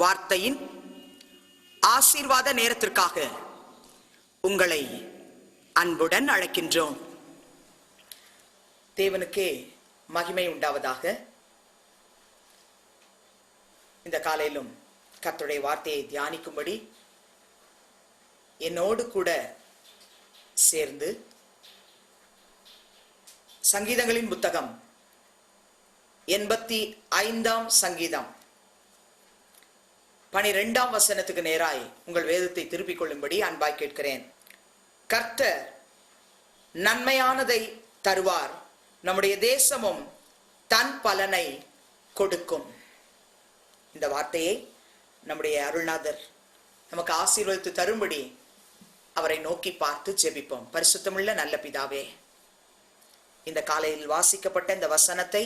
வார்த்தையின் ஆசீர்வாத நேரத்திற்காக உங்களை அன்புடன் அழைக்கின்றோம். தேவனுக்கே மகிமை உண்டாவதாக. இந்த காலையிலும் கத்துடைய வார்த்தையை தியானிக்கும்படி என்னோடு கூட சேர்ந்து சங்கீதங்களின் புத்தகம் எண்பத்தி ஐந்தாம் சங்கீதம். பனிரெண்டாம் வசனத்துக்கு நேராய் உங்கள் வேதத்தை திருப்பிக் கொள்ளும்படி அன்பாய் கேட்கிறேன். கர்த்தர் நன்மையானதை தருவார். நம்முடைய தேசமும் தன் பலனை கொடுக்கும். இந்த வார்த்தையை நம்முடைய அருள்நாதர் நமக்கு ஆசீர்வதித்து தரும்படி அவரை நோக்கி பார்த்து ஜெபிப்போம். பரிசுத்தமுள்ள நல்ல பிதாவே இந்த காலையில் வாசிக்கப்பட்ட இந்த வசனத்தை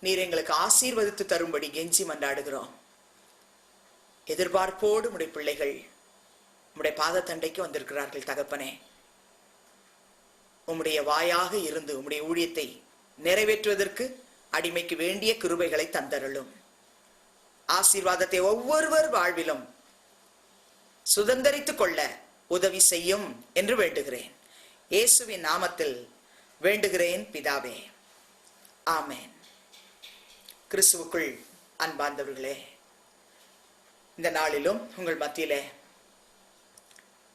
நீர் எங்களுக்கு ஆசீர்வதித்து தரும்படி கெஞ்சி மன்றாடுகிறோம். எதிர்பார்ப்போடு உடைய பிள்ளைகள் உம்முடைய பாதத்தண்டைக்கு வந்திருக்கிறார்கள் தகப்பனே. உம்முடைய வாயாக இருந்து உம்முடைய ஊழியத்தை நிறைவேற்றுவதற்கு அடிமைக்கு வேண்டிய கிருபைகளை தந்தருளும். ஆசீர்வாதத்தை ஒவ்வொருவர் வாழ்விலும் சுதந்தரித்துக் கொள்ள உதவி செய்யும் என்று வேண்டுகிறேன். இயேசுவின் நாமத்தில் வேண்டுகிறேன் பிதாவே. ஆமேன். கிறிஸ்துவுக்குள் அன்பார்ந்தவர்களே இந்த நாளிலும் உங்கள் மத்தியிலே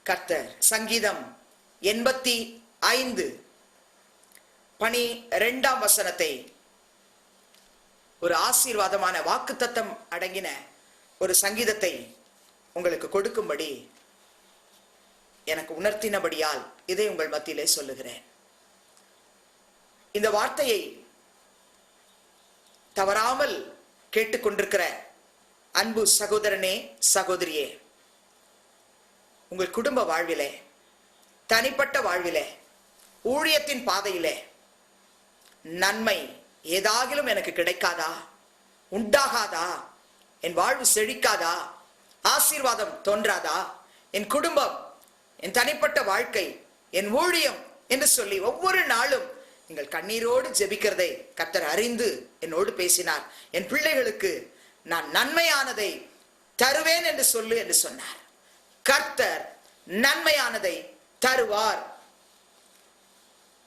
கர்த்தர் சங்கீதம் எண்பத்தி ஐந்து பணி இரண்டாம் வசனத்தை ஒரு ஆசீர்வாதமான வாக்குத்தத்தம் அடங்கின ஒரு சங்கீதத்தை உங்களுக்கு கொடுக்கும்படி எனக்கு உணர்த்தினபடியால் இதை உங்கள் மத்தியிலே சொல்லுகிறேன். இந்த வார்த்தையை தவறாமல் கேட்டுக்கொண்டிருக்கிற அன்பு சகோதரனே சகோதரியே உங்கள் குடும்ப வாழ்விலே தனிப்பட்ட வாழ்விலே ஊழியத்தின் பாதையிலே நன்மை ஏதாகிலும் எனக்கு கிடைக்காதா? உண்டாகாதா? என் வாழ்வு செழிக்காதா? ஆசீர்வாதம் தோன்றாதா? என் குடும்பம் என் தனிப்பட்ட வாழ்க்கை என் ஊழியம் என்று சொல்லி ஒவ்வொரு நாளும் நீங்கள் கண்ணீரோடு ஜெபிக்கிறதை கர்த்தர் அறிந்து என்னோடு பேசினார். என் பிள்ளைகளுக்கு நான் நன்மையானதை தருவேன் என்று சொல்லு என்று சொன்னார். கர்த்தர் நன்மையானதை தருவார்.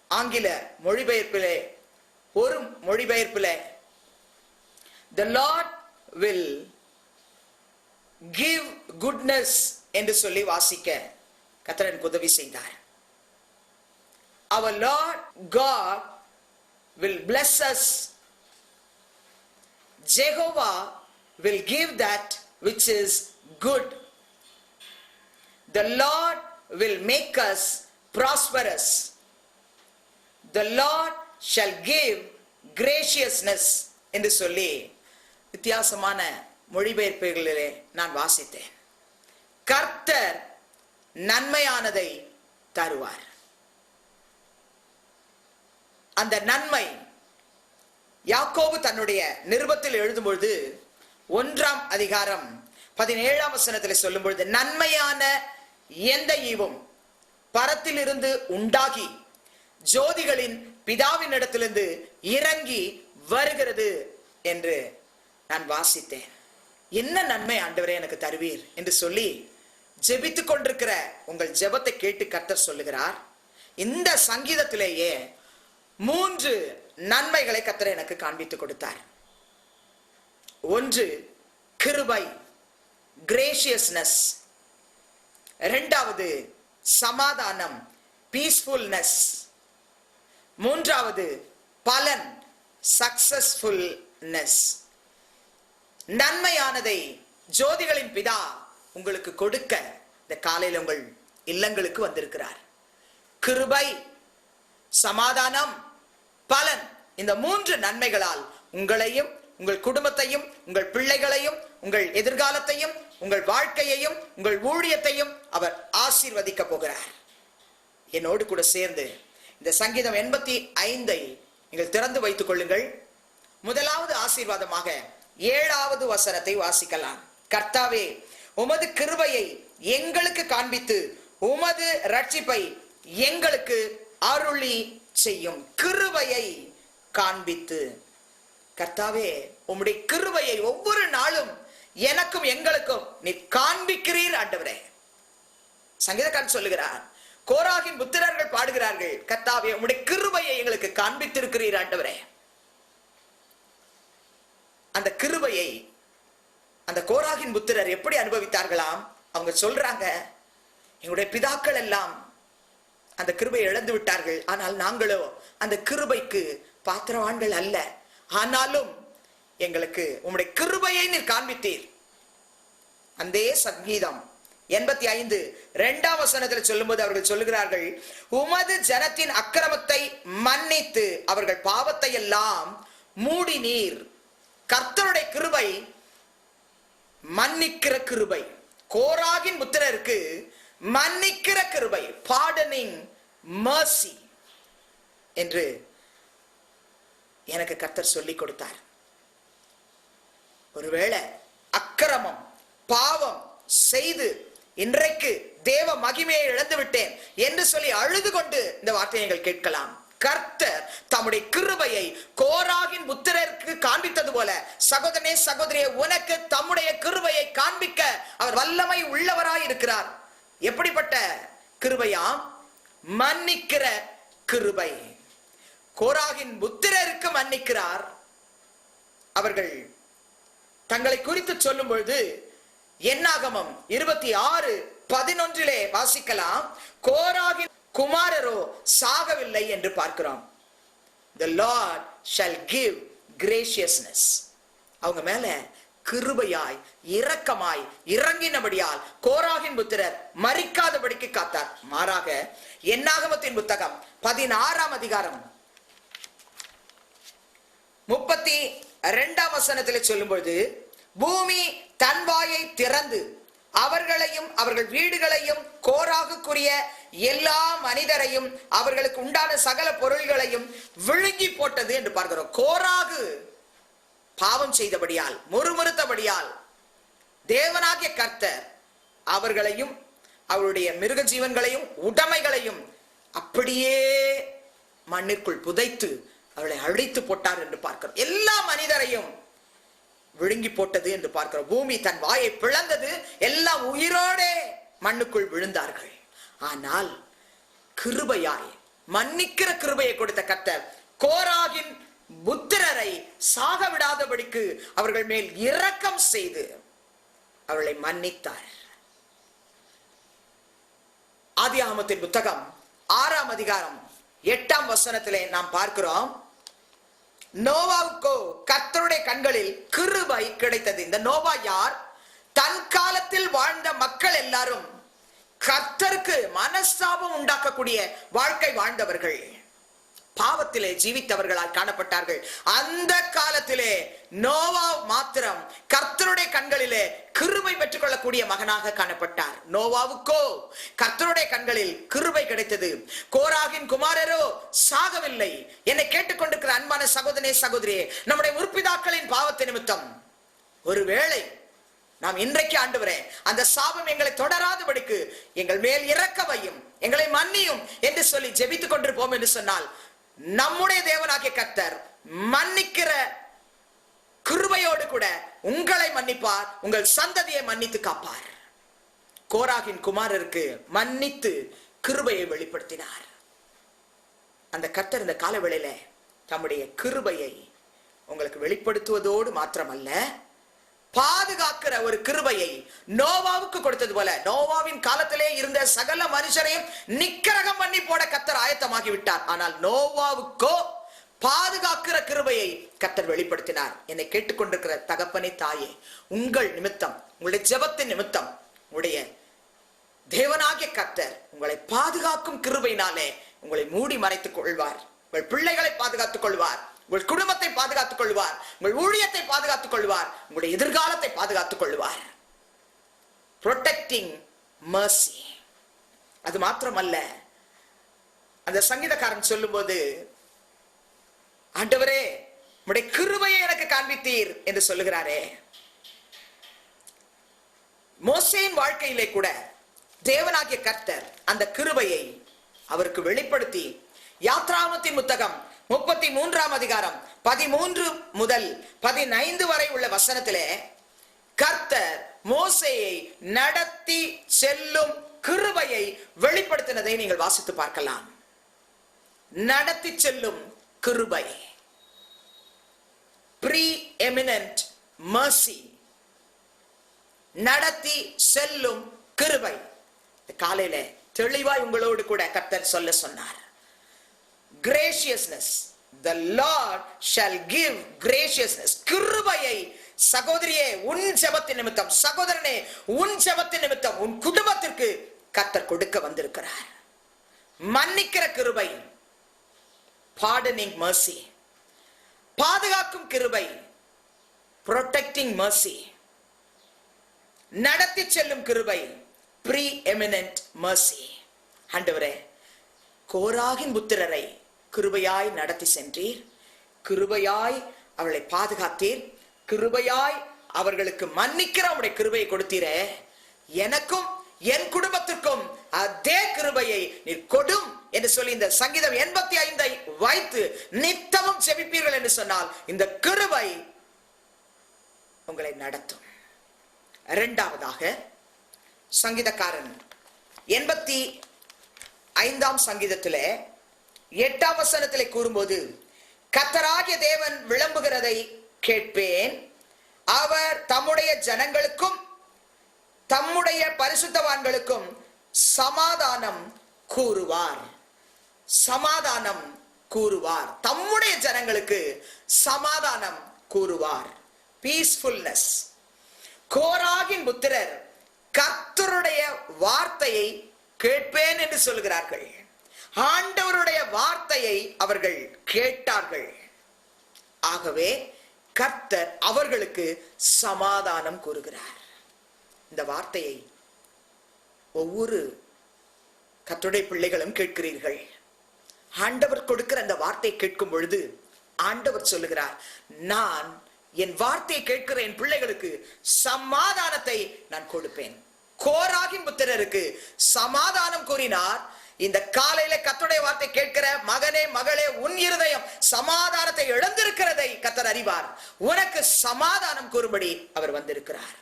ஆங்கில மொழிபெயர்ப்பிலே ஒரு மொழிபெயர்ப்பிலே the Lord will give goodness என்று சொல்லி வாசிக்க கர்த்தர் எனக்கு உதவி செய்தார். அவர் Lord God will bless us Jehovah will give that which is good the lord will make us prosperous the lord shall give graciousness என்று சொல்லி வித்தியாசமான மொழிபெயர்ப்புகளிலே நான் வாசித்தேன் கர்த்தர் நன்மையானதை தருவார் அந்த நன்மை யாக்கோபு தன்னுடைய நிருபத்தில் எழுதும் பொழுது ஒன்றாம் அதிகாரம் பதினேழாம் வசனத்தில் சொல்லும் பொழுது நன்மையான எந்த ஈவும் பரத்திலிருந்து உண்டாகி ஜோதிகளின் பிதாவின் இடத்திலிருந்து இறங்கி வருகிறது என்று நான் வாசித்தேன். என்ன நன்மை ஆண்டவரே எனக்கு தருவீர்? என்று சொல்லி ஜெபித்துக் கொண்டிருக்கிற உங்கள் ஜெபத்தை கேட்டு கர்த்தர் சொல்லுகிறார். இந்த சங்கீதத்திலேயே மூன்று நன்மைகளை கர்த்தர் எனக்கு காண்பித்து கொடுத்தார். ஒன்று கிருபை கிரேஷியஸ்னஸ் இரண்டாவது சமாதானம் பீஸ்ஃபுல்னஸ் மூன்றாவது பலன் சக்சஸ்ஃபுல்னஸ் நன்மையானதை ஜோதிகளின் பிதா உங்களுக்கு கொடுக்க இந்த காலையில் உங்கள் இல்லங்களுக்கு வந்திருக்கிறார். கிருபை சமாதானம் பலன் இந்த மூன்று நன்மைகளால் உங்களையும் உங்கள் குடும்பத்தையும் உங்கள் பிள்ளைகளையும் உங்கள் எதிர்காலத்தையும் உங்கள் வாழ்க்கையையும் உங்கள் ஊழியத்தையும் அவர் ஆசீர்வதிக்க போகிறார். என்னோடு கூட சேர்ந்து இந்த சங்கீதம் எண்பத்தி ஐந்தை நீங்கள் திறந்து வைத்துக் கொள்ளுங்கள். முதலாவது ஆசீர்வாதமாக ஏழாவது வசனத்தை வாசிக்கலாம். கர்த்தாவே உமது கிருபையை எங்களுக்கு காண்பித்து உமது ரட்சிப்பை எங்களுக்கு அருளி செய்யும் கிருபையை காண்பித்து. கர்த்தாவே உம்முடைய கிருபையை ஒவ்வொரு நாளும் எனக்கும் எங்களுக்கும் நீ காண்பிக்கிறீர் ஆண்டவரே. சங்கீதக்காரன் சொல்லுகிறார் கோராகின் புத்திரர்கள் பாடுகிறார்கள் கர்த்தாவே உம்முடைய கிருபையை எங்களுக்கு காண்பித்திருக்கிறீர் ஆண்டவரே. அந்த கிருபையை அந்த கோராகின் புத்திரர் எப்படி அனுபவித்தார்களாம்? அவங்க சொல்றாங்க எங்களுடைய பிதாக்கள் எல்லாம் அந்த கிருபையை இழந்து விட்டார்கள் ஆனால் நாங்களோ அந்த கிருபைக்கு பாத்திரவான்கள் அல்ல. ஆனாலும் எங்களுக்கு உம்முடைய கிருபையை நீர் காண்பித்தீர். அந்த சங்கீதம் எண்பத்தி ஐந்து இரண்டாம் வசனத்தில் சொல்லும்போது அவர்கள் சொல்லுகிறார்கள் உமது ஜனத்தின் அக்கிரமத்தை மன்னித்து அவர்கள் பாவத்தை எல்லாம் மூடி நீர் கர்த்தருடைய கிருபை மன்னிக்கிற கிருபை. கோராகின் புத்திரருக்கு மன்னிக்கிற கிருபை. பாடனிங் மர்சி என்று எனக்கு கர்த்தர் சொல்லிக் கொடுத்தார். ஒருவேளை அக்கிரமம் பாவம் செய்து இன்றைக்கு தேவ மகிமையை இழந்து விட்டேன் என்று சொல்லி அழுது கொண்டு இந்த வார்த்தையை நீங்கள் கேட்கலாம். கர்த்தர் தம்முடைய கிருபையை கோராகின் புத்திரருக்கு காண்பித்தது போல சகோதரனே சகோதரியே உனக்கு தம்முடைய கிருபையை காண்பிக்க அவர் வல்லமை உள்ளவராய் இருக்கிறார். எப்படிப்பட்ட கிருபையாம்? மன்னிக்கிற கிருபை. கோராகின் புத்திரருக்கு மன்னிக்கிறார். அவர்கள் தங்களை குறித்து சொல்லும் பொழுது என்னாகமம் இருபத்தி ஆறு பதினொன்றிலே வாசிக்கலாம். கோராகின் குமாரரோ சாகவில்லை என்று பார்க்கிறோம். The lord shall give graciousness. அவங்க மேல கிருபையாய் இரக்கமாய் இறங்கினபடியால் கோராகின் புத்திரர் மறிக்காதபடிக்கு காத்தார். மாறாக என்னாகமத்தின் புத்தகம் பதினாறாம் அதிகாரம் முப்பத்தி ரெண்டாம் வசனத்தில் சொல்லும்பொழுது பூமி தன் வாயை திறந்து அவர்களையும் அவர்கள் வீடுகளையும் கோராகுக்குரிய எல்லா மனிதரையும் அவர்களுக்கு உண்டான சகல பொருள்களையும் விழுங்கி போட்டது என்று பார்க்கிறோம். கோராகு பாவம் செய்தபடியால் முறுமுறுத்தபடியால் தேவனாகிய கர்த்தர் அவர்களையும் அவருடைய மிருக ஜீவன்களையும் உடைமைகளையும் அப்படியே மண்ணிற்குள் புதைத்து அவளை அழித்து போட்டார் என்று பார்க்கிறோம். எல்லா மனிதரையும் விழுங்கி போட்டது என்று பார்க்கிறோம். பூமி தன் வாயை பிளந்தது எல்லாம் உயிரோடே மண்ணுக்குள் விழுந்தார்கள். ஆனால் கிருபையாய் மன்னிக்கிற கிருபையை கொடுத்த கத்த கோராகின் புத்திரரை சாக விடாதபடிக்கு அவர்கள் மேல் இரக்கம் செய்து அவளை மன்னித்தார். ஆதி ஆமத்தின் புத்தகம் ஆறாம் அதிகாரம் எட்டாம் வசனத்திலே நாம் பார்க்கிறோம். நோவாவுக்கோ கர்த்தருடைய கண்களில் கிருபை கிடைத்தது. இந்த நோவா யார்? தன் காலத்தில் வாழ்ந்த மக்கள் எல்லாரும் கர்த்தருக்கு மனஸ்தாபம் உண்டாக்கக்கூடிய வாழ்க்கை வாழ்ந்தவர்கள். பாவத்திலே ஜீவித்தவர்களால் காணப்பட்டார்கள். அந்த காலத்திலே நோவா மாத்திரம் கர்த்தருடைய கண்களிலே கிருபை பெற்றுக் கொள்ளக்கூடிய மகனாக காணப்பட்டார். நோவாவுக்கோ கர்த்தருடைய கண்களில் கிருபை கிடைத்தது. கோராகின் குமாரரோ சாகவில்லை. என்னை கேட்டுக்கொண்டிருக்கிற அன்பான சகோதரே சகோதரியே நம்முடைய முற்பிதாக்களின் பாவத்தை நிமித்தம். ஒருவேளை நாம் இன்றைக்கு ஆண்டுவரே அந்த சாபம் எங்களை தொடராதபடிக்கு எங்கள் மேல் இறக்கவையும் எங்களை மன்னியும் என்று சொல்லி ஜெபித்துக் கொண்டிருப்போம் என்று சொன்னால் நம்முடைய தேவனாகிய கத்தர் மன்னிக்கிற கிருபையோடு கூட உங்களை மன்னிப்பார் உங்கள் சந்ததியை மன்னித்து காப்பார். கோராகின் குமாரருக்கு மன்னித்து கிருபையை வெளிப்படுத்தினார். அந்த கர்த்தர் இந்த காலவேளையில தம்முடைய கிருபையை உங்களுக்கு வெளிப்படுத்துவதோடு மாத்திரமல்ல பாதுகாக்கிற ஒரு கிருபையை நோவாவுக்கு கொடுத்தது போல நோவாவின் காலத்திலே இருந்த சகல மனுஷரையும் நிக்கரகம் பண்ணி போட கத்தர் ஆயத்தமாகி விட்டார். ஆனால் நோவாவுக்கோ பாதுகாக்கிற கிருபையை கத்தர் வெளிப்படுத்தினார். என்னை கேட்டுக்கொண்டிருக்கிற தகப்பனை தாயே உங்கள் நிமித்தம் உங்களுடைய ஜெபத்தின் நிமித்தம் உடைய தேவனாகிய கத்தர் உங்களை பாதுகாக்கும் கிருபையினாலே உங்களை மூடி மறைத்துக் கொள்வார். உங்கள் பிள்ளைகளை பாதுகாத்துக் கொள்வார். உங்கள் குடும்பத்தை பாதுகாத்துக் கொள்வார். உங்கள் ஊழியத்தை பாதுகாத்துக் கொள்வார். உங்களுடைய எதிர்காலத்தை பாதுகாத்துக் கொள்வார். ப்ரொடெக்டிங் மர்சி அது மாத்திரமல்ல. அந்த சங்கீதக்காரன் சொல்லும்போது ஆண்டவரே உடைய கிருபையை எனக்கு காண்பித்தீர் என்று சொல்லுகிறாரே. மோசையின் வாழ்க்கையிலே கூட தேவனாகிய கர்த்தர் அந்த கிருபையை அவருக்கு வெளிப்படுத்தி யாத்ராமத்தின் புத்தகம் முப்பத்தி மூன்றாம் அதிகாரம் பதிமூன்று முதல் பதினைந்து வரை உள்ள வசனத்திலே கர்த்தர் மோசையை நடத்தி செல்லும் கிருபையை வெளிப்படுத்தினதை நீங்கள் வாசித்து பார்க்கலாம். நடத்தி செல்லும் கிருபை. ப்ரீ எமினன்ட் மர்சி நடத்தி செல்லும் கிருபை. காலையில தெளிவாய் உங்களோடு கூட கர்த்தர் சொல்ல சொன்னார். Graciousness the Lord shall give graciousness கிருபையை சகோதரியே உன் ஜெபத்தின் நிமித்தம் சகோதரனே உன் ஜெபத்தின் நிமித்தம் உன் குடும்பத்திற்கு கத்தர் கொடுக்க வந்திருக்கிறார். மன்னிக்கிற கிருபை பாடனிங் மர்சி பாதுகாக்கும் கிருபை ப்ரொடெக்டிங் மர்சி நடத்தி செல்லும் கிருபை ப்ரீ எமினன்ட் மர்சி ஆண்டவரே கோராகின் புத்திரரை கிருபையாய் நடத்தி சென்றீர். கிருபையாய் அவளை பாதுகாத்தீர். கிருபையாய் அவர்களுக்கு மன்னிக்கிற உடைய கிருபையை கொடுத்தீரே. எனக்கும் என் குடும்பத்திற்கும் அதே கிருபையை நீர் கொடும் என்று சொல்லி இந்த சங்கீதம் எண்பத்தி ஐந்தை வைத்து நித்தமும் செவிப்பீர்கள் என்று சொன்னால் இந்த கிருபை உங்களை நடத்தும். இரண்டாவதாக சங்கீதக்காரன் எண்பத்தி ஐந்தாம் சங்கீதத்திலே எட்டாம் வசனத்தில் கூறும்போது கத்தராகிய தேவன் விளம்புகிறதை கேட்பேன். அவர் தம்முடைய ஜனங்களுக்கும் தம்முடைய பரிசுத்தவான்களுக்கும் சமாதானம் கூறுவார். சமாதானம் கூறுவார். தம்முடைய ஜனங்களுக்கு சமாதானம் கூறுவார். பீஸ்ஃபுல்னஸ் கோராகின் புத்திரர் கர்த்தருடைய வார்த்தையை கேட்பேன் என்று சொல்கிறார்கள். ஆண்டவருடைய வார்த்தையை அவர்கள் கேட்டார்கள். ஆகவே கர்த்தர் அவர்களுக்கு சமாதானம் கூறுகிறார். இந்த வார்த்தையை ஒவ்வொரு கர்த்தருடைய பிள்ளைகளும் கேட்கிறீர்கள். ஆண்டவர் கொடுக்கிற அந்த வார்த்தையை கேட்கும் பொழுது ஆண்டவர் சொல்லுகிறார் நான் என் வார்த்தையை கேட்கிற என் பிள்ளைகளுக்கு சமாதானத்தை நான் கொடுப்பேன். கோராகின் புத்திரருக்கு சமாதானம் கூறினார் இந்த காலையில கத்துடைய வார்த்தை கேட்கிற மகனே மகளே உன் இருதயம் சமாதானத்தை இழந்திருக்கிறதை கத்தர் அறிவார். உனக்கு சமாதானம் கூறும்படி அவர் வந்திருக்கிறார்.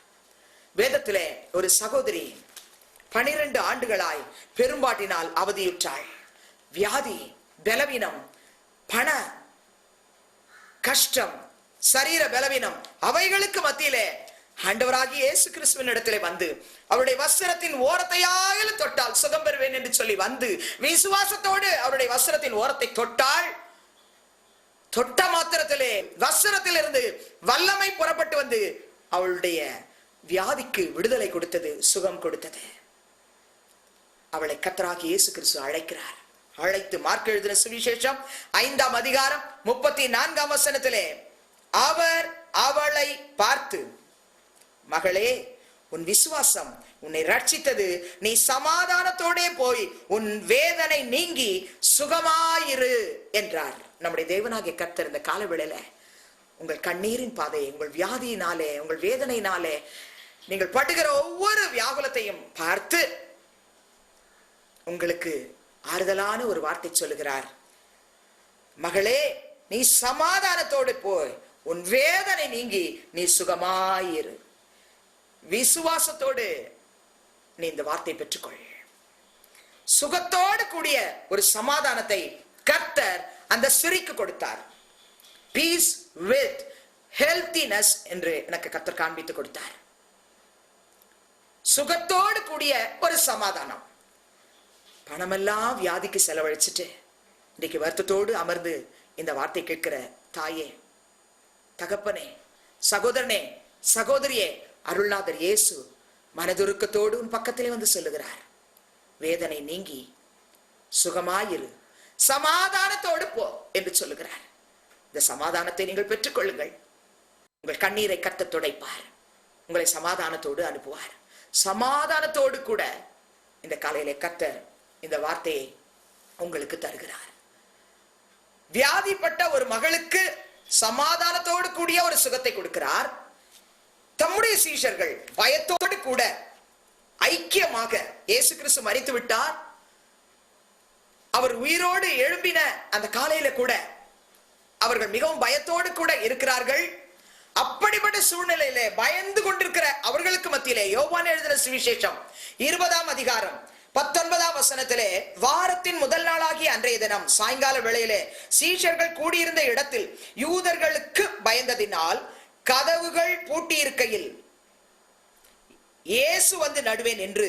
வேதத்திலே ஒரு சகோதரி பனிரெண்டு ஆண்டுகளாய் பெரும்பாட்டினால் அவதியுற்றாள். வியாதி பலவீனம் பண கஷ்டம் சரீர பலவீனம் அவைகளுக்கு மத்தியிலே ஆண்டவராகி இயேசு கிறிஸ்துவின் இடத்திலே வந்து அவருடைய வஸ்திரத்தின் ஓரத்தையாயிலும் தொட்டால் சுகம் பெறுவேன் என்று சொல்லி வந்து விசுவாசத்தோடு அவருடைய வஸ்திரத்தின் ஓரத்தை தொட்டால் தொட்ட மாத்திரத்திலே வஸ்திரத்திலிருந்து வல்லமை புறப்பட்டு வந்து அவளுடைய வியாதிக்கு விடுதலை கொடுத்தது சுகம் கொடுத்தது. அவளை கத்தராகி இயேசு கிறிஸ்து அழைக்கிறார். அழைத்து மார்க் எழுதின சுவிசேஷம் ஐந்தாம் அதிகாரம் முப்பத்தி நான்காம் வசனத்திலே அவர் அவளை பார்த்து மகளே உன் விசுவாசம் உன்னை ரட்சித்தது. நீ சமாதானத்தோடே போய் உன் வேதனை நீங்கி சுகமாயிரு என்றார். நம்முடைய தேவனாகிய கத்தர் இந்த காலவேளையில உங்கள் கண்ணீரின் பாதை உங்கள் வியாதியினாலே உங்கள் வேதனையினாலே நீங்கள் படுகிற ஒவ்வொரு வியாகுலத்தையும் பார்த்து உங்களுக்கு ஆறுதலான ஒரு வார்த்தை சொல்லுகிறார். மகளே நீ சமாதானத்தோடு போய் உன் வேதனை நீங்கி நீ சுகமாயிரு. விசுவாசத்தோடு நீ இந்த வார்த்தை பெற்றுக்கொள். சுகத்தோடு கூடிய ஒரு சமாதானத்தை கர்த்தர் அந்த சிறிக்கு கொடுத்தார். பீஸ் வித் ஹெல்த்தினஸ் என்று எனக்கு கர்த்தர் காண்பித்து கொடுத்தார். சுகத்தோடு கூடிய ஒரு சமாதானம். பணமெல்லாம் வியாதிக்கு செலவழிச்சிட்டு இன்னைக்கு வருத்தத்தோடு அமர்ந்து இந்த வார்த்தை கேட்கிற தாயே தகப்பனே சகோதரனே சகோதரியே அருள்நாதர் இயேசு மனதுருக்கத்தோடு உன் பக்கத்திலே வந்து சொல்லுகிறார். வேதனை நீங்கி சுகமாயிரு சமாதானத்தோடு போ என்று சொல்லுகிறார். இந்த சமாதானத்தை நீங்கள் பெற்றுக்கொள்ளுங்கள். உங்கள் கண்ணீரை கத்த துடைப்பார். உங்களை சமாதானத்தோடு அனுப்புவார். சமாதானத்தோடு கூட இந்த காலையிலே கத்தர் இந்த வார்த்தையை உங்களுக்கு தருகிறார். வியாதிப்பட்ட ஒரு மகளுக்கு சமாதானத்தோடு கூடிய ஒரு சுகத்தை கொடுக்கிறார். தம்முடைய சீஷர்கள் பயத்தோடு கூட ஐக்கியமாக இயேசு கிறிஸ்து மறித்து விட்டார். அவர் உயிரோடு எழும்பின அந்த காலையில கூட அவர்கள் மிகவும் பயத்தோடு கூட இருக்கிறார்கள். அப்படிப்பட்ட சூழ்நிலையிலே பயந்து கொண்டிருக்கிற அவர்களுக்கு மத்தியிலே யோவான் எழுதின சுவிசேஷம் இருபதாம் அதிகாரம் பத்தொன்பதாம் வசனத்திலே வாரத்தின் முதல் நாளாகிய அன்றைய தினம் சாயங்கால வேளையிலே சீஷர்கள் கூடியிருந்த இடத்தில் யூதர்களுக்கு பயந்ததினால் கதவுகள் பூட்டியிருக்கையில் இயேசு வந்து நடுவேன் என்று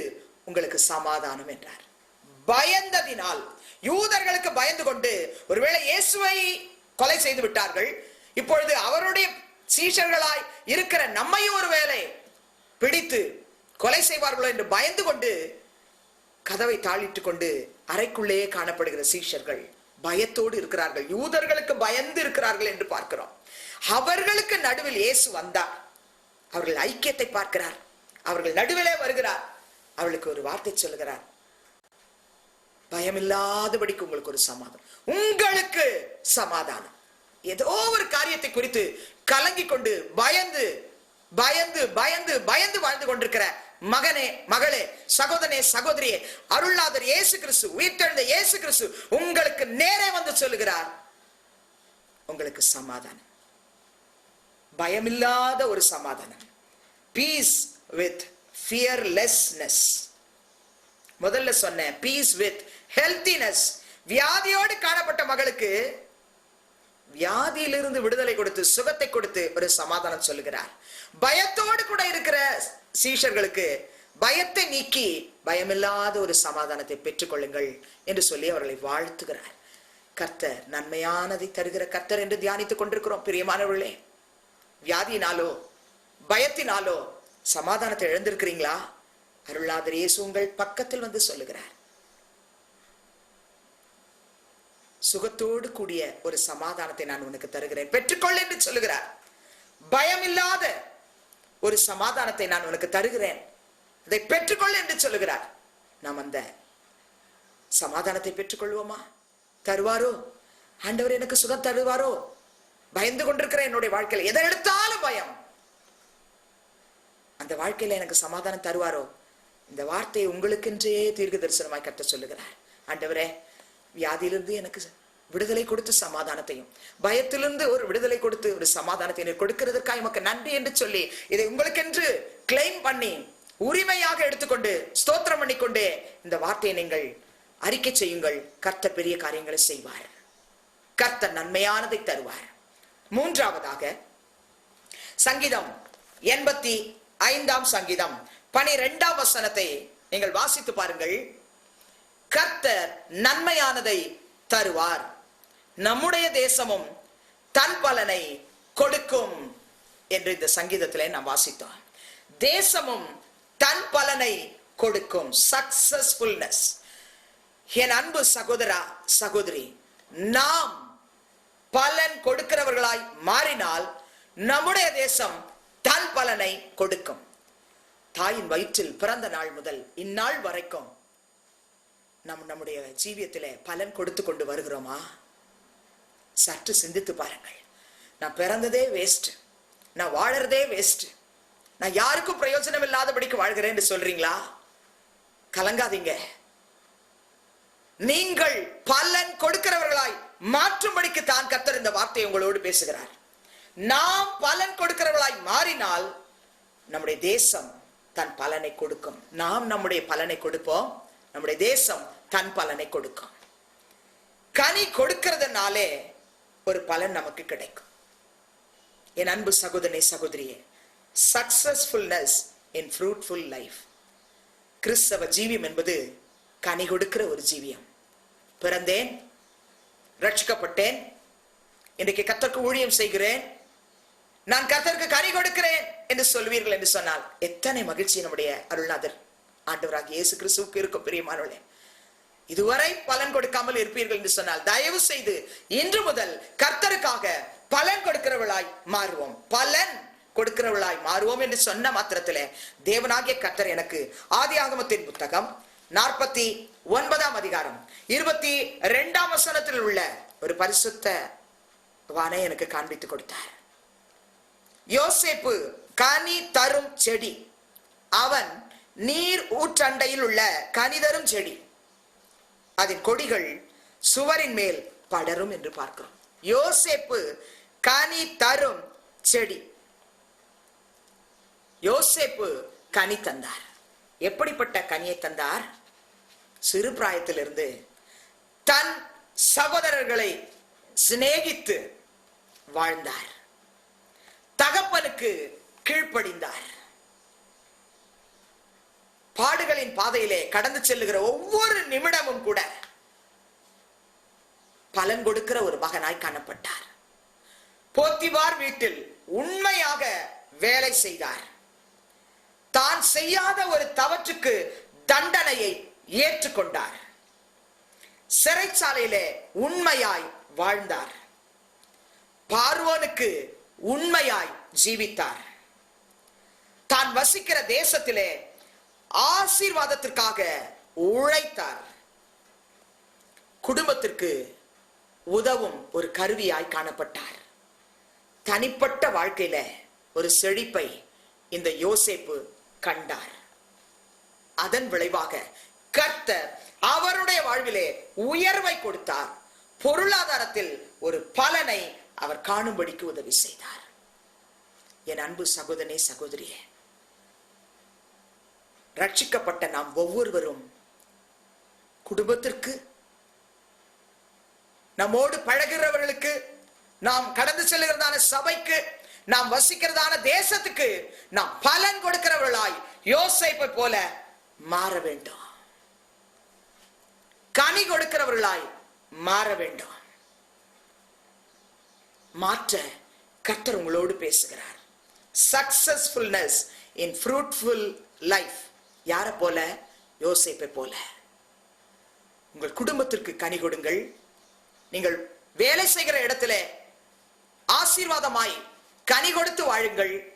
உங்களுக்கு சமாதானம் என்றார். பயந்ததினால் யூதர்களுக்கு பயந்து கொண்டு ஒருவேளை இயேசுவை கொலை செய்து விட்டார்கள். இப்பொழுது அவருடைய சீஷர்களாய் இருக்கிற நம்மையும் ஒருவேளை பிடித்து கொலை செய்வார்களோ என்று பயந்து கொண்டு கதவை தாளிட்டுக் கொண்டு அறைக்குள்ளேயே காணப்படுகிற சீஷர்கள் பயத்தோடு இருக்கிறார்கள். யூதர்களுக்கு பயந்து இருக்கிறார்கள் என்று பார்க்கிறோம். அவர்களுக்கு நடுவில் இயேசு வந்தார். அவர்கள் ஐக்கியத்தை பார்க்கிறார். அவர்கள் நடுவிலே வருகிறார். அவளுக்கு ஒரு வார்த்தை சொல்லுகிறார். பயமில்லாதபடிக்கு உங்களுக்கு ஒரு சமாதானம். உங்களுக்கு சமாதானம். ஏதோ ஒரு காரியத்தை குறித்து கலங்கி கொண்டு பயந்து பயந்து பயந்து பயந்து வாழ்ந்து கொண்டிருக்கிற மகனே மகளே சகோதரனே சகோதரியே அருளாதர் இயேசு கிறிஸ்து உயிர்த்தெழுந்த இயேசு கிறிஸ்து உங்களுக்கு நேரே வந்து சொல்லுகிறார். உங்களுக்கு சமாதானம். பயமில்லாத ஒரு சமாதானம். பீஸ் வித் ஃபியர்லெஸ்னஸ் முதல்ல சொன்னேன் பீஸ் வித் ஹெல்த்தினஸ் வியாதியோடு காணப்பட்ட மகளுக்கு வியாதியிலிருந்து விடுதலை கொடுத்து சுகத்தை கொடுத்து ஒரு சமாதானம் சொல்லுகிறார். பயத்தோடு கூட இருக்கிற சீஷர்களுக்கு பயத்தை நீக்கி பயமில்லாத ஒரு சமாதானத்தை பெற்றுக்கொள்ளுங்கள் என்று சொல்லி அவர்களை வாழ்த்துகிறார். கர்த்தர் நன்மையானதை தருகிற கர்த்தர் என்று தியானித்துக் கொண்டிருக்கிறோம் பிரியமானவர்களே. வியாதியினாலோ பயத்தினாலோ சமாதானத்தை இழந்திருக்கிறீங்களா? அருளாதர் இயேசு உங்கள் பக்கத்தில் வந்து சொல்லுகிறார். சுகத்தோடு கூடிய ஒரு சமாதானத்தை நான் உனக்கு தருகிறேன். பெற்றுக்கொள் என்று சொல்லுகிறார். பயம் இல்லாத ஒரு சமாதானத்தை நான் உனக்கு தருகிறேன். அதை பெற்றுக்கொள் என்று சொல்லுகிறார். நாம் அந்த சமாதானத்தை பெற்றுக்கொள்வோமா? தருவாரோ? ஆண்டவர் எனக்கு சுகம் தருவாரோ? பயந்து கொண்டிருக்கிறேன் என்னுடைய வாழ்க்கையில. எதை எடுத்தாலும் பயம். அந்த வாழ்க்கையில எனக்கு சமாதானம் தருவாரோ? இந்த வார்த்தையை உங்களுக்கென்றே தீர்க்க தரிசனமாய் கட்ட சொல்லுகிறார். ஆண்டவரே வியாதியிலிருந்து எனக்கு விடுதலை கொடுத்து சமாதானத்தையும் பயத்திலிருந்து ஒரு விடுதலை கொடுத்து ஒரு சமாதானத்தையும் கொடுக்கிறதுக்காக உமக்கு நன்றி என்று சொல்லி இதை உங்களுக்கென்று கிளைம் பண்ணி உரிமையாக எடுத்துக்கொண்டு ஸ்தோத்திரம் பண்ணிக்கொண்டே இந்த வார்த்தையை நீங்கள் அறிக்கை செய்யுங்கள். கர்த்தர் பெரிய காரியங்களை செய்வார். கர்த்தர் நன்மையானதை தருவார். மூன்றாவதாக சங்கீதம் எண்பத்தி ஐந்தாம் சங்கீதம் பனிரெண்டாம் வசனத்தை நீங்கள் வாசித்து பாருங்கள். கர்த்தர் நன்மையானதை தருவார். நம்முடைய தேசமும் தன் பலனை கொடுக்கும் என்று இந்த சங்கீதத்திலே நாம் வாசித்தோம். தேசமும் தன் பலனை கொடுக்கும். சக்சஸ்ஃபுல்னஸ் என் அன்பு சகோதரா சகோதரி நாம் பலன் கொடுக்கிறவர்களாய் மாறினால் நம்முடைய தேசம் தன் பலனை கொடுக்கும். தாயின் வயிற்றில் பிறந்த நாள் முதல் இந்நாள் வரைக்கும் நம் நம்முடைய ஜீவியத்தில் பலன் கொடுத்து கொண்டு வருகிறோமா? சற்று சிந்தித்து பாருங்கள். நான் பிறந்ததே வேஸ்ட் நான் வாழறதே வேஸ்ட் நான் யாருக்கும் பிரயோஜனம் இல்லாதபடிக்கு வாழ்கிறேன்னு சொல்றீங்களா? கலங்காதீங்க. நீங்கள் பலன் கொடுக்கிறவர்களாய் மாற்றும்படிக்கு தான் கத்தர் இந்த வார்த்தையை உங்களோடு பேசுகிறார். நாம் பலன் கொடுக்கிறவர்களாய் மாறினால் நம்முடைய தேசம் தன் பலனை கொடுக்கும். நாம் நம்முடைய பலனை கொடுப்போம். நம்முடைய தேசம் தன் பலனை கொடுக்கும். கனி கொடுக்கிறதுனாலே ஒரு பலன் நமக்கு கிடைக்கும். என் அன்பு சகோதரி சகோதரியே சக்சஸ்ஃபுல்னஸ் இன் ஃப்ரூட்ஃபுல் லைஃப் கிறிஸ்தவ ஜீவியம் என்பது கனி கொடுக்கிற ஒரு ஜீவியம். பிறந்தேன் ரட்சிக்கப்பட்டேன். இன்றைக்கு கத்தருக்கு ஊழியம் செய்கிறேன். நான் கர்த்தருக்கு கனி கொடுக்கிறேன் என்று சொல்வீர்கள் என்று சொன்னால் எத்தனை மகிழ்ச்சி நம்முடைய அருள்நாதர் ஆண்டவராக இயேசு கிறிஸ்துவுக்கு இருக்கும் பிரியமானவர்களே. இதுவரை பலன் கொடுக்காமல் இருப்பீர்கள் என்று சொன்னால் தயவு செய்து இன்று முதல் கர்த்தருக்காக பலன் கொடுக்கிறவளாய் மாறுவோம். பலன் கொடுக்கிறவளாய் மாறுவோம் என்று சொன்ன மாத்திரத்திலே தேவனாகிய கர்த்தர் எனக்கு ஆதி ஆகமத்தின் புத்தகம் நாற்பத்தி ஒன்பதாம் அதிகாரம். இருபத்தி ரெண்டாம் வசனத்தில் உள்ள ஒரு பரிசுத்த வானை எனக்கு காண்பித்து கொடுத்தார். யோசேப்பு கனி தரும் செடி. அவன் நீர் ஊற்றண்டையில் உள்ள கனி தரும் செடி. அதன் கொடிகள் சுவரின் மேல் படரும் என்று பார்க்கிறோம். யோசேப்பு கனி தரும் செடி. யோசேப்பு கனி தந்தார். எப்படிப்பட்ட கனியை தந்தார்? சிறு பிராயத்திலிருந்து தன் சகோதரர்களை சிநேகித்து வாழ்ந்தார். தகப்பனுக்கு கீழ்ப்படிந்தார். பாடுகளின் பாதையிலே கடந்து செல்லுகிற ஒவ்வொரு நிமிடமும் கூட பலன் கொடுக்கிற ஒரு மகனாய் காணப்பட்டார். போத்திவார் வீட்டில் உண்மையாக வேலை செய்தார். தான் செய்யாத ஒரு தவற்றுக்கு தண்டனையை ஏற்றுக்கொண்டார். சிறைச்சாலையிலே உண்மையாய் வாழ்ந்தார். பார்வோனுக்கு உண்மையாய் ஜீவித்தார். தான் வசிக்கிற தேசத்திலே ஆசீர்வாதத்திற்காக உழைத்தார். குடும்பத்திற்கு உதவும் ஒரு கருவியாய் காணப்பட்டார். தனிப்பட்ட வாழ்க்கையில ஒரு செழிப்பை இந்த யோசேப்பு கண்டார். அதன் விளைவாக கர்த்தர் அவருடைய வாழ்விலே உயர்வை கொடுத்தார். பொருளாதாரத்தில் ஒரு பலனை அவர் காணும்படிக்கு உதவி செய்தார். என் அன்பு சகோதரனே சகோதரியே ரட்சிக்கப்பட்ட நாம் ஒவ்வொருவரும் குடும்பத்திற்கு நம்மோடு பழகிறவர்களுக்கு நாம் கடந்து செல்கிறதான சபைக்கு நாம் வசிக்கிறதான தேசத்துக்கு நாம் பலன் கொடுக்கிறவர்களாய் யோசிப்பை போல மாற வேண்டும். கனி கொடுக்கிறவர்களாய் மாற வேண்டும். மாற்ற கர்த்தர் உங்களோடு பேசுகிறார். சக்சஸ்ஃபுல்னஸ் இன் ஃப்ரூட்ஃபுல் லைஃப் யாரை போல? யோசிப்பை போல. உங்கள் குடும்பத்திற்கு கனி கொடுங்கள். நீங்கள் வேலை செய்கிற இடத்துல ஆசீர்வாதமாய் கனி கொடுத்து வாழுங்கள்.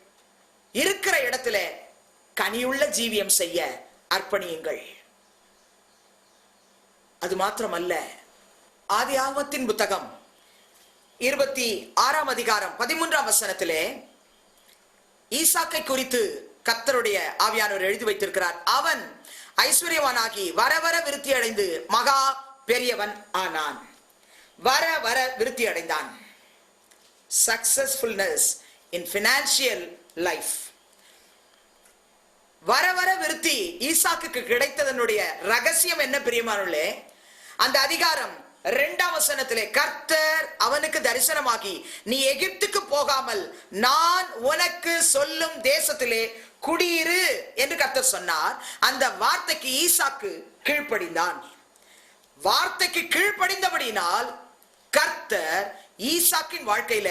இருக்கிற இடத்துல கனியுள்ள ஜீவியம் செய்ய அர்ப்பணியுங்கள். அது மாத்திரமல்ல. ஆதி ஆகமத்தின் புத்தகம் இருபத்தி ஆறாம் அதிகாரம் பதிமூன்றாம் வசனத்திலே ஈசாக்கை குறித்து கத்தருடைய ஆவியானவர் எழுதி வைத்திருக்கிறார். அவன் ஐஸ்வர்யவானாகி வர வர விருத்தி அடைந்து மகா பெரியவன் ஆனான். வர வர விருத்தி அடைந்தான். சக்சஸ்ஃபுல்னஸ் இன் பினான்சியல் லைஃப் வர வர விருத்தி ஈசாக்கு கிடைத்ததனுடைய ரகசியம் என்ன பிரியமானுள்ளே அந்த அதிகாரம் இரண்டாம் வசனத்திலே கர்த்தர் அவனுக்கு தரிசனமாகி நீ எகிப்துக்கு போகாமல் நான் உனக்கு சொல்லும் தேசத்திலே குடியிரு என்று கர்த்தர் சொன்னார். அந்த வார்த்தைக்கு ஈசாக்கு கீழ்ப்படிந்தான். வார்த்தைக்கு கீழ்ப்படிந்தபடினால் கர்த்தர் ஈசாக்கின் வாழ்க்கையில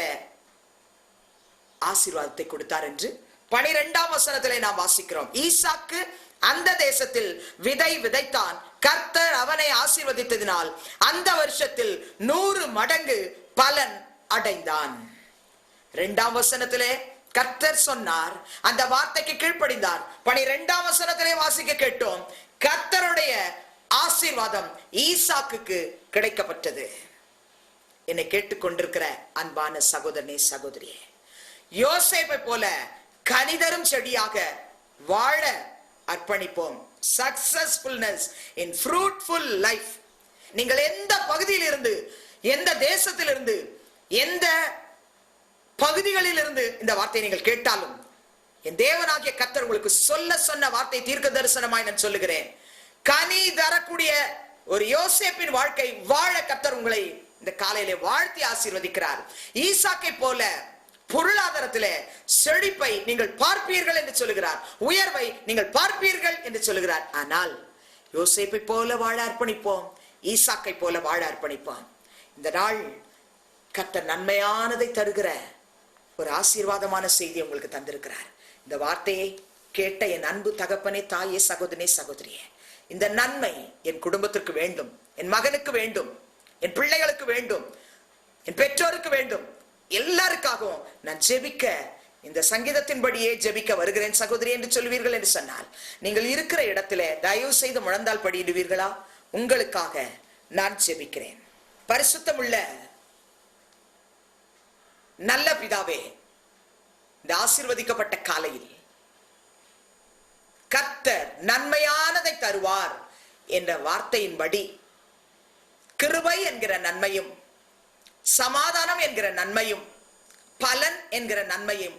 ஆசீர்வாதத்தை கொடுத்தார் என்று பனிரெண்டாம் வசனத்திலே நாம் வாசிக்கிறோம். ஈசாக்கு அந்த தேசத்தில் விதை விதைத்தான். கர்த்தர் அவனை ஆசீர்வதித்ததினால் அந்த வருஷத்தில் நூறு மடங்கு பலன் அடைந்தான். இரண்டாம் வசனத்திலே கர்த்தர் சொன்னார். அந்த வார்த்தைக்கு கீழ்ப்படிந்தார். பனிரெண்டாம் வசனத்திலே வாசிக்க கேட்டோம். கர்த்தருடைய ஆசீர்வாதம் ஈசாக்கு கிடைக்கப்பட்டது. என்னை கேட்டுக்கொண்டிருக்கிற அன்பான சகோதரனே சகோதரியே யோசேப்பை போல கனிதரும் செடியாக வாழ அர்ப்பணிப்போம். சக்சஸ்ஃபுல்னஸ் இன் ஃப்ரூட்ஃபுல் லைஃப் நீங்கள் எந்த பகுதியில் இருந்து எந்த தேசத்திலிருந்து எந்த பகுதிகளில் இருந்து இந்த வார்த்தையை நீங்கள் கேட்டாலும் என் தேவனாகிய கத்தர் உங்களுக்கு சொல்ல சொன்ன வார்த்தை தீர்க்க தரிசனமாய் நான் சொல்லுகிறேன். கனி தரக்கூடிய ஒரு யோசேப்பின் வாழ்க்கை வாழ கத்தர் உங்களை இந்த காலையிலே வாழ்த்தி ஆசீர்வதிக்கிறார். ஈசாக்கை போல பொருளாதாரத்திலே செழிப்பை நீங்கள் பார்ப்பீர்கள் என்று சொல்லுகிறார். உயர்வை நீங்கள் பார்ப்பீர்கள் என்று சொல்லுகிறார். ஆனால் யோசிப்பை போல வாழ அர்ப்பணிப்போம். ஈசாக்கை போல வாழ அர்ப்பணிப்போம். இந்த நாள் கட்ட நன்மையானதை தருகிற ஒரு ஆசீர்வாதமான செய்தி உங்களுக்கு தந்திருக்கிறார். இந்த வார்த்தையை கேட்ட என் அன்பு தகப்பனே தாயே சகோதரனே சகோதரியே இந்த நன்மை என் குடும்பத்திற்கு வேண்டும் என் மகனுக்கு வேண்டும் என் பிள்ளைகளுக்கு வேண்டும் என் பெற்றோருக்கு வேண்டும். எல்லாருக்காகவும் நான் ஜெபிக்க இந்த சங்கீதத்தின்படியே ஜெபிக்க வருகிறேன் சகோதரி என்று சொல்வீர்கள் என்று சொன்னால் நீங்கள் இருக்கிற இடத்துல தயவு செய்து முழந்தால் படியிடுவீர்களா? உங்களுக்காக நான் ஜெபிக்கிறேன். பரிசுத்தமுள்ள நல்ல பிதாவே இந்த ஆசிர்வதிக்கப்பட்ட காலையில் கர்த்தர் நன்மையானதை தருவார் என்ற வார்த்தையின்படி கிருபை என்கிற நன்மையும் சமாதானம் என்கிற நன்மையும் பலன் என்கிற நன்மையும்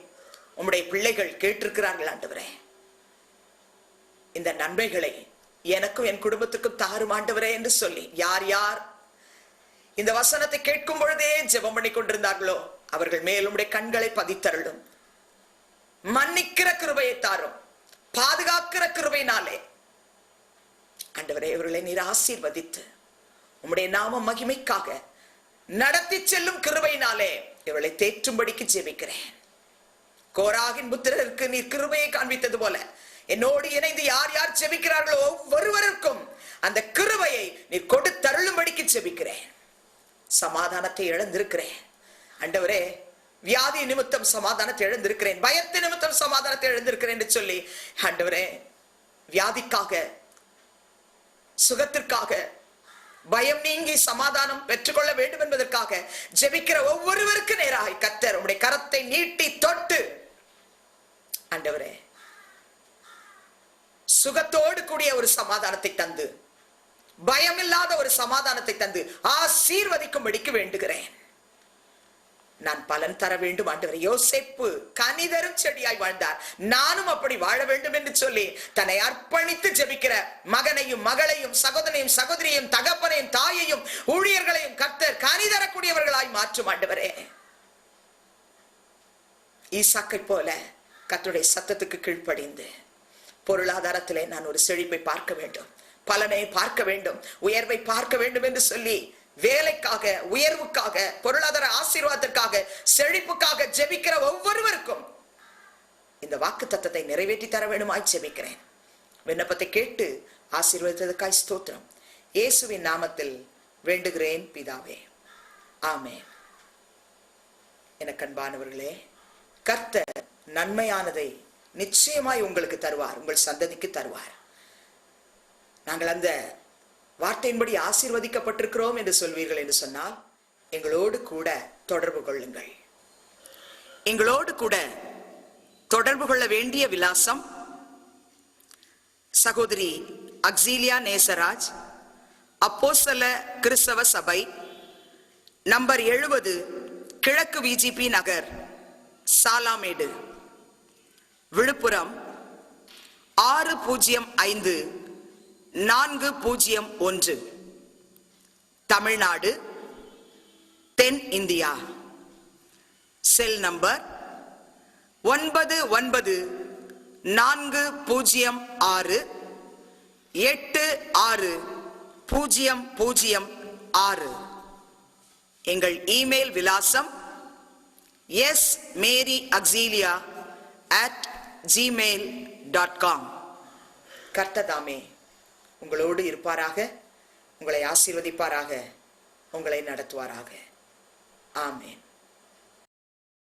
உம்முடைய பிள்ளைகள் கேட்டிருக்கிறார்கள் ஆண்டவரே. இந்த நன்மைகளை எனக்கும் என் குடும்பத்துக்கும் தாரும் ஆண்டவரே என்று சொல்லி யார் யார் இந்த வசனத்தை கேட்கும் பொழுதே ஜெபம் பண்ணி கொண்டிருந்தார்களோ அவர்கள் மேலும் உடைய கண்களை பதித்தருளும். மன்னிக்கிற கிருபையை தாரும் பாதுகாக்கிற கிருபையினாலே. ஆண்டவரே இவர்களை நீர் ஆசீர்வதித்து உம்முடைய நாம மகிமைக்காக நடத்தி செல்லும் கிருபையினாலே இவளை தேற்றும்படிக்கு ஜெபிக்கிறேன். கோராகின் புத்திரருக்கு நீர் கிருபையை காண்பித்தது போல என்னோடு இணைந்து யார் யார் செபிக்கிறார்களோ ஒவ்வொருவருக்கும் அந்த கிருபையை நீர் கொடுத்தருளும்படிக்கு செபிக்கிறேன் சமாதானத்தை இழந்திருக்கிறேன். அண்டவரே வியாதி நிமித்தம் சமாதானத்தை இழந்திருக்கிறேன். பயத்து நிமித்தம் சமாதானத்தை இழந்திருக்கிறேன் என்று சொல்லி ஆண்டவரே வியாதிக்காக சுகத்திற்காக பயம் நீங்கி சமாதானம் பெற்றுக்கொள்ள வேண்டும் என்பதற்காக ஜெபிக்கிற ஒவ்வொருவருக்கு நேராக கத்தர் உடைய கரத்தை நீட்டி தொட்டு ஆண்டவரே சுகத்தோடு கூடிய ஒரு சமாதானத்தை தந்து பயமில்லாத ஒரு சமாதானத்தை தந்து ஆசீர்வதிக்கும்படிக்கு வேண்டுகிறேன். நான் பலன் தர வேண்டும் ஆண்டவர். யோசிப்பு கனிதரும் செடியாய் வாழ்ந்தார். நானும் அப்படி வாழ வேண்டும் என்று சொல்லி தன்னை அர்ப்பணித்து ஜெபிக்கிற மகனையும் மகளையும் சகோதரனையும் சகோதரியையும் தகப்பனையும் தாயையும் ஊழியர்களையும் கர்த்தர் கனிதரக்கூடியவர்களாய் மாற்றும் ஆண்டவரே. ஈசாக்கை போல கத்துடைய சத்தத்துக்கு கீழ்ப்படிந்து பொருளாதாரத்திலே நான் ஒரு செழிப்பை பார்க்க வேண்டும். பலனை பார்க்க வேண்டும். உயர்வை பார்க்க வேண்டும் என்று சொல்லி வேலைக்காக உயர்வுக்காக பொருளாதார ஆசீர்வாதத்திற்காக செழிப்புக்காக ஜெபிக்கிற ஒவ்வொருவருக்கும் இந்த வாக்கு தத்தத்தை நிறைவேற்றி தர வேண்டுமாய் ஜெபிக்கிறேன். விண்ணப்பத்தை கேட்டு ஆசீர்வதித்ததற்காய் ஸ்தோத்திரம். இயேசுவின் நாமத்தில் வேண்டுகிறேன் பிதாவே. ஆமே எனக்கு அன்பானவர்களே கர்த்தர் நன்மையானதை நிச்சயமாய் உங்களுக்கு தருவார் உங்கள் சந்ததிக்கு தருவார். நாங்கள் அந்த வார்த்தையின்படி ஆசீர்வதிக்கப்பட்டிருக்கிறோம் என்று சொல்வீர்கள் என்று சொன்னால் எங்களோடு கூட தொடர்பு கொள்ளுங்கள். எங்களோடு கூட தொடர்பு கொள்ள வேண்டிய விலாசம் சகோதரி அக்ஸீலியா நேசராஜ் அப்போசல கிறிஸ்தவ சபை நம்பர் எழுபது கிழக்கு விஜிபி நகர் சாலாமேடு. விழுப்புரம் ஆறு பூஜ்ஜியம் ஐந்து நான்கு பூஜ்ஜியம் ஒன்று. தமிழ்நாடு தென் இந்தியா. செல் நம்பர் ஒன்பது ஒன்பது நான்கு பூஜ்ஜியம் ஆறு எட்டு ஆறு பூஜ்ஜியம் பூஜ்ஜியம் ஆறு. எங்கள் இமெயில் விலாசம் S Mary Auxilia at Gmail dot com. கர்த்ததாமே. உங்களோடு இருப்பாராக? உங்களை ஆசீர்வதிப்பாராக? உங்களை நடத்துவாராக? ஆமேன்.